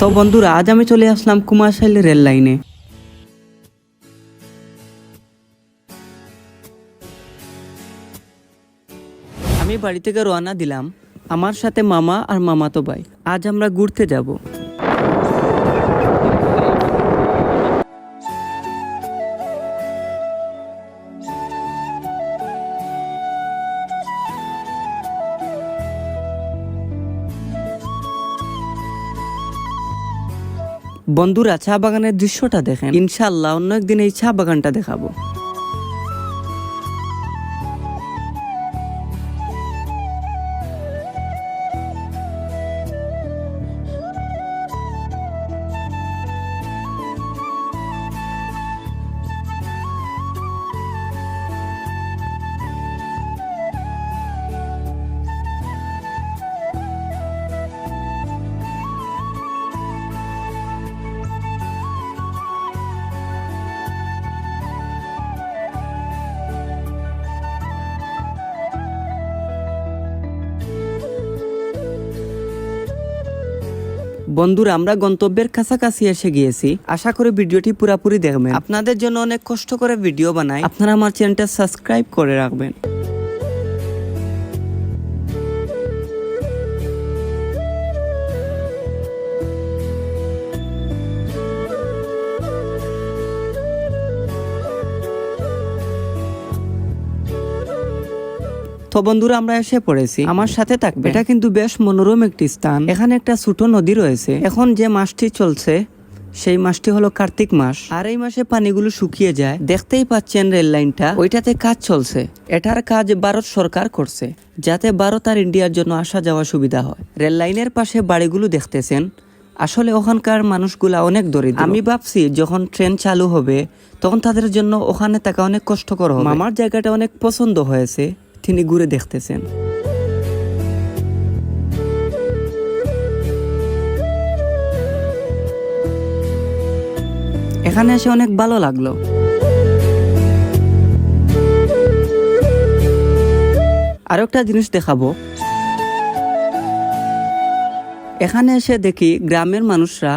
তো বন্ধুরা, আজ আমি চলে আসলাম কুমারশাইল রেল লাইনে। আমি বাড়ি থেকে রওনা দিলাম আমার সাথে মামা আর মামাতো ভাই। আজ আমরা ঘুরতে যাব। বন্ধুরা চা বাগানের দৃশ্যটা দেখেন। ইনশাল্লাহ অন্য একদিন এই চা বাগানটা দেখাবো। বন্ধুরা, আমরা গন্তব্যের কাছাকাছি এসে গিয়েছি। আশা করি ভিডিওটি পুরাপুরি দেখবেন। আপনাদের জন্য অনেক কষ্ট করে ভিডিও বানাই। আপনারা আমার চ্যানেলটা সাবস্ক্রাইব করে রাখবেন। তো বন্ধুরা, আমরা এসে পড়েছি। আমার সাথে থাকবে। এটা কিন্তু বেশ মনোরম একটি স্থান। এখানে একটা ছোট নদী রয়েছে। এখন যে মাসটি চলছে, সেই মাসটি হলো কার্তিক মাস। আর এই মাসে পানিগুলো শুকিয়ে যায়। দেখতেই পাচ্ছেন রেল লাইনটা। ওইটাতে কাজ চলছে। এটার কাজ ভারত সরকার করছে, যাতে ভারত আর ইন্ডিয়ার জন্য আসা যাওয়া সুবিধা হয়। রেল লাইনের পাশে বাড়িগুলো দেখতেছেন। আসলে ওখানকার মানুষগুলা অনেক দরিদ্র। আমি ভাবছি, যখন ট্রেন চালু হবে, তখন তাদের জন্য ওখানে থাকা অনেক কষ্টকর হবে। আমার জায়গাটা অনেক পছন্দ হয়েছে। তিনি ঘুরে দেখতেছেন। এখানে এসে অনেক ভালো লাগল। আরও একটা জিনিস দেখাবো। এখানে এসে দেখি গ্রামের মানুষরা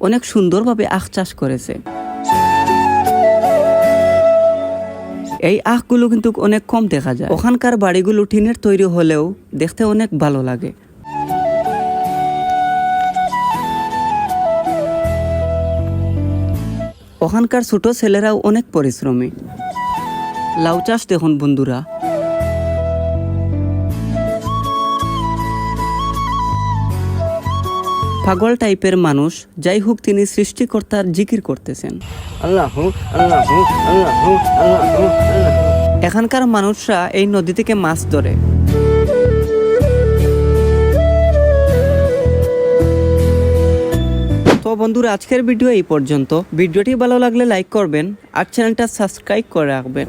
অনেক সুন্দরভাবে আখ চাষ করেছে। এই আখগুলো কিন্তু অনেক কম দেখা যায়। ওখানকার বাড়িগুলো টিনের তৈরি হলেও দেখতে অনেক ভালো লাগে। ওখানকার ছোট ছেলেরাও অনেক পরিশ্রমী। লাউ চাষ দেখুন বন্ধুরা। পাগল টাইপের মানুষ যাই হোক তিনি সৃষ্টিকর্তার জিকির করতেছেন। এখানকার মানুষরা এই নদী থেকে মাছ ধরে। তো বন্ধুরা আজকের ভিডিও এই পর্যন্ত। ভিডিওটি ভালো লাগলে লাইক করবেন আর চ্যানেলটা সাবস্ক্রাইব করে রাখবেন।